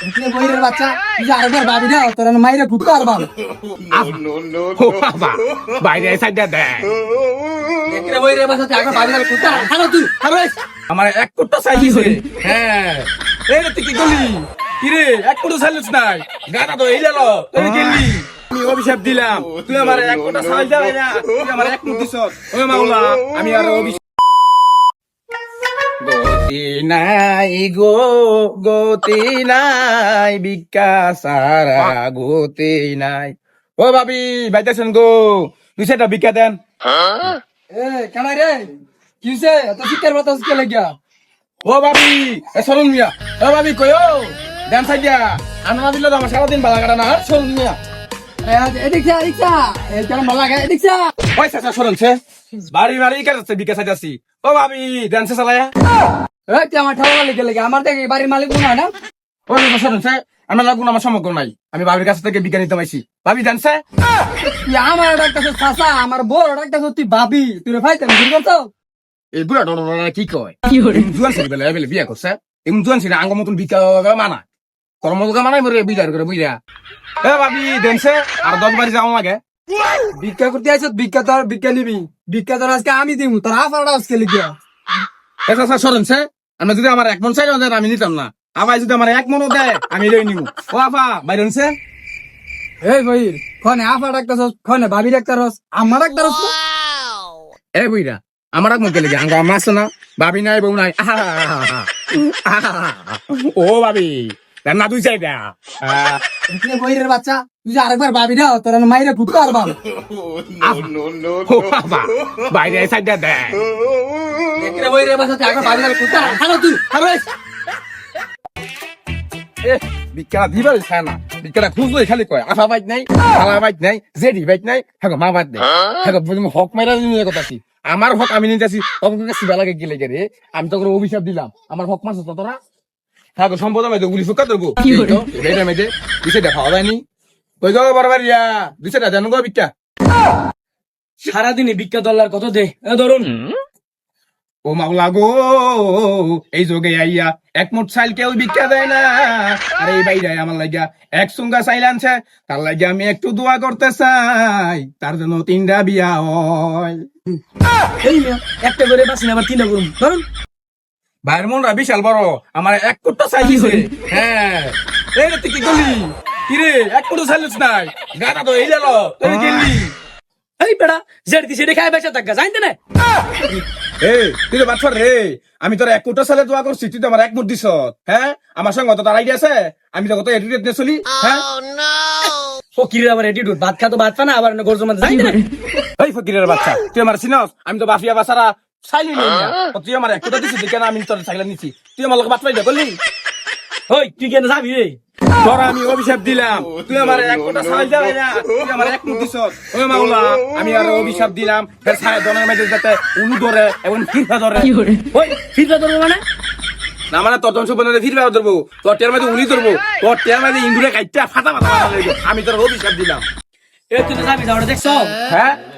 এখানে বইয়ের বাচ্চা আরেকবার ভাবি না তোর মাইরে ফুটতে আর ভাব বাইরে সাইডটা দেখ এখানে বাচ্চা তুই ভাবি না ফুটতে আর তুই আমার এক কোটা সাইজ হয়ে হ্যাঁ। এই তুই কি করলি? কি রে এক কোটা সাইজ নাই। গাটা তো এই গেল তুই গেলি আমি অভিশাপ দিলাম। তুই আমার এক কোটা সাইজ দেবে না। তুই আমার এক কোটি মাওলা আমি আর অভিশাপ নাই গো গতি নাই বিকাশ সারা গতি নাই। ও ভাবি বাইতেছেন গো। সেটা বিকা দেন? এ কেন রে। কি হইছে এত শিকার বাতা শিখে লাগিয়া? ও ভাবি এ সরুন মিয়া। ও ভাবি কয়ো দেন সাইডা। আনা দিলে তো আমার সারাদিন বালা কাটা না। সরুন মিয়া। এদিকছা এদিকছা এই কেমন ভালো লাগে? এদিকছা ওই চাচা সরুন সে। বাড়ি বাড়ি কাটাচ্ছে বিকা সাইডাছি ও ভাবি দেন সে চালায়া। এই তুই আমার লাগে আমার দেখে বাড়ির মালিক মনে হয় না? আমার লাগুন আমার সমগ্র নাই। আমি ভাবির কাছ থেকে বিজ্ঞান ভাবি দেন সে তুই আমার ডাক্তার চাচা আমার বড় ডাক্তার তুই ভাবি তুই ভাই তুমি এই বুড়া ডর কি কয়? জুয়ান ছেলে বেলা বেলে বিয়া করছে। এমন জুয়ান ছেলে আঙ্গ মতন বিকা মানা মতো মানাই মরে বিচার করে বুঝা এ ভাবি দেন সে আর দশ বাড়ি যাওয়া লাগে ভিক্ষা করতে আইছ ভিক্ষা তোর ভিক্ষা নিবি। ভিক্ষা তোর আজকে আমি দিমু তোর আফারটা আজকে লিখিয়া। এটা স্যার সরেন সে? আমরা যদি আমার এক মন চাই আমি নিতাম না। আবার যদি আমার এক মনও দেয় আমি লই নিব ও আফা বাইরে নিছে এই ভাই খনে আফা ডাক্তার খনে ভাবি ডাক্তার আমার ডাক্তার এই বুইরা আমার এক মন কে লেগে আঙ্গা আমার আছে না? ভাবি নাই বউ নাই। ও ভাবি দেন না দুই চাই এখানে বইয়ের বাচ্চা তুই আরেকবার ভাবি না তোর মাইরে ফুটতে আর বাবা বাইরে সাইডটা বাচ্চা তুই আরেকবার ভাবি না ফুটতে আর তুই দিবার না। খুঁজলে খালি কয় আফা বাইক নাই খালা বাইক নাই জেডি বাইক নাই হ্যাঁ মা বাইক নাই। হ্যাঁ হক মাইরা নিয়ে কথা আমার হক আমি নিতে তখন কাছে বেলাকে গেলে রে। আমি তো অভিশাপ দিলাম। আমার হক মাছ তোরা? হ্যাঁ সম্পদ আমি গুলি ফুকা দেবো। এটা মেয়েদে বিষয়টা খাওয়া যায়নি। কই যাব বারবার ইয়া বিষয়টা জানো গো সারাদিনে ভিক্ষা দল্লার কত দে। ধরুন। ও মাওলা গো এই যোগে আইয়া এক মোট চাইল কেউ ভিক্ষা দেয় না। আর এই বাইরে আমার লাগিয়া এক সুঙ্গা চাইল আনছে। তার লাগিয়া আমি একটু দোয়া করতে চাই। তার জন্য তিনটা বিয়া হয়। একটা করে বাসি আবার তিনটা করুন। ধরুন। ভাইয়ের মনরা বিশাল বড়। আমার এক কোটা দিছে। হ্যাঁ। এই তুই কি করলি? কি রে এক কোটা চাইলিস নাই? গাটা তো এই গেল তুই গেলি। এই বেড়া জেড রে বেচা থাকা জানতে না? এই তুই তো বাচ্চা রে। আমি তোর এক কোটা সালে দোয়া করছি তুই তো আমার এক মুঠ দিছ। হ্যাঁ? আমার সঙ্গে তো তার আইডিয়া আছে? আমি তো কত এডিটেড নিয়ে চলি। হ্যাঁ? ফকিরের আবার এটিটিউড ভাত খাতো ভাত পানা আবার গরজর মধ্যে জানতে না? এই ফকিরের বাচ্চা তুই আমার চিনস? আমি তো বাফিয়া বাসারা চাইলি নি তুই আমার এক কোটা দিছিস কেন আমি তোর চাইলা নিছি। তুই আমার লোক বাচ্চা দিয়ে বললি ওই তুই কেন যাবি রে তোর আমি অভিশাপ দিলাম। তুই আমার এক কোটা চাই যাবে না। তুই আমার এক দিছ ওই মাওলা আমি আর অভিশাপ দিলাম। ফের ছায় দনের মেয়েদের যাতে উনু ধরে এবং ফিরফা ধরে ওই ফিরবা ধরবো মানে? না মানে তোর ধ্বংস বনে ফিরবে ধরবো তোর টের মাঝে উনি ধরবো তোর টের মাঝে ইন্দুরে কাইটা ফাটা ফাটা ফাটা আমি তোর অভিশাপ দিলাম। এ তুই তো যাবি যাওয়াটা দেখছ? হ্যাঁ